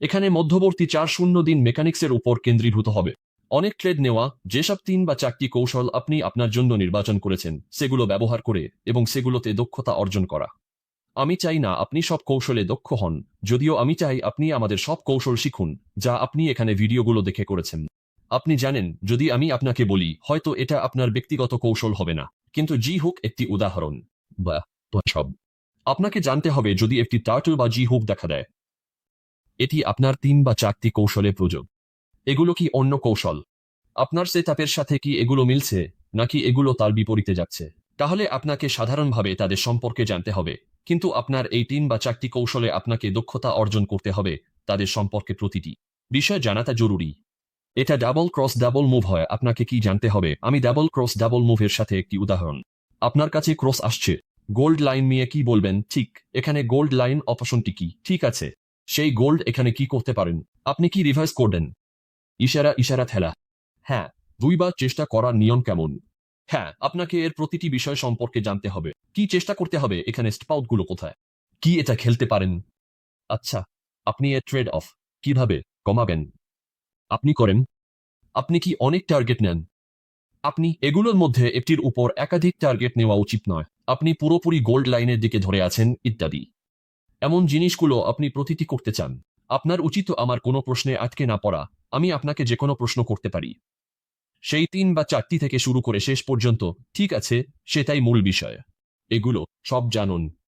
এখানে মধ্যবর্তী চার শূন্য দিন মেকানিক্সের উপর কেন্দ্রীভূত হবে। অনেক ট্রেড নেওয়া, যেসব তিন বা চারটি কৌশল আপনি আপনার জন্য নির্বাচন করেছেন, সেগুলো ব্যবহার করে এবং সেগুলোতে দক্ষতা অর্জন করা। আমি চাই না আপনি সব কৌশলে দক্ষ হন, যদিও আমি চাই আপনি আমাদের সব কৌশল শিখুন, যা আপনি এখানে ভিডিওগুলো দেখে করেছেন। আপনি জানেন, যদি আমি আপনাকে বলি, হয়তো এটা আপনার ব্যক্তিগত কৌশল হবে না। কিন্তু জি হুক একটি উদাহরণ। বা সব। আপনাকে জানতে হবে যদি একটি টার্টল বা জি হুক দেখা দেয়। এটি আপনার তিন বা চারটি কৌশলে প্রযোগ। এগুলো কি অন্য কৌশল? আপনার সেটআপের সাথে কি এগুলো মিলছে, নাকি এগুলো তার বিপরীতে যাচ্ছে? তাহলে আপনাকে সাধারণভাবে তাদের সম্পর্কে জানতে হবে, কিন্তু আপনার এই তিন বা চারটি কৌশলে আপনাকে দক্ষতা অর্জন করতে হবে তাদের সম্পর্কে প্রতিটি। বিষয় জানাটা জরুরি। এটা ডাবল ক্রস ডাবল মুভ হয়, আপনাকে কি জানতে হবে? আমি ডাবল ক্রস ডাবল মুভের সাথে একটি উদাহরণ। আপনার কাছে ক্রস আসছে। গোল্ড লাইন নিয়ে কি বলবেন? ঠিক, এখানে গোল্ড লাইন অপশনটি কি? ঠিক আছে। সেই গোল্ড এখানে কি করতে পারেন? আপনি কি রিভার্স করবেন ইশারা ইশারা থেলা হ্যাঁ দুইবার চেষ্টা করার নিয়ম কেমন? হ্যাঁ আপনাকে এর প্রতিটি বিষয় সম্পর্কে জানতে হবে। কি চেষ্টা করতে হবে? এখানে স্পাউটগুলো কোথায়? কি এটা খেলতে পারেন? আচ্ছা আপনি এর ট্রেড অফ কীভাবে? কমাবেন। আপনি করেন। আপনি কি অনেক টার্গেট নেন? আপনি, এগুলোর মধ্যে একটির উপর একাধিক টার্গেট নেওয়া উচিত নয়। আপনি পুরোপুরি গোল্ড লাইনের দিকে ধরে আছেন, ইত্যাদি। এমন জিনিসগুলো আপনি প্রতিটি করতে চান। আপনার উচিত আমার কোনো প্রশ্নে আটকে না পড়া। আমি আপনাকে যে কোনো প্রশ্ন করতে পারি। সেই তিন বা চারটি থেকে শুরু করে শেষ পর্যন্ত, ঠিক আছে, সেটাই মূল বিষয়। এগুলো সব জানুন।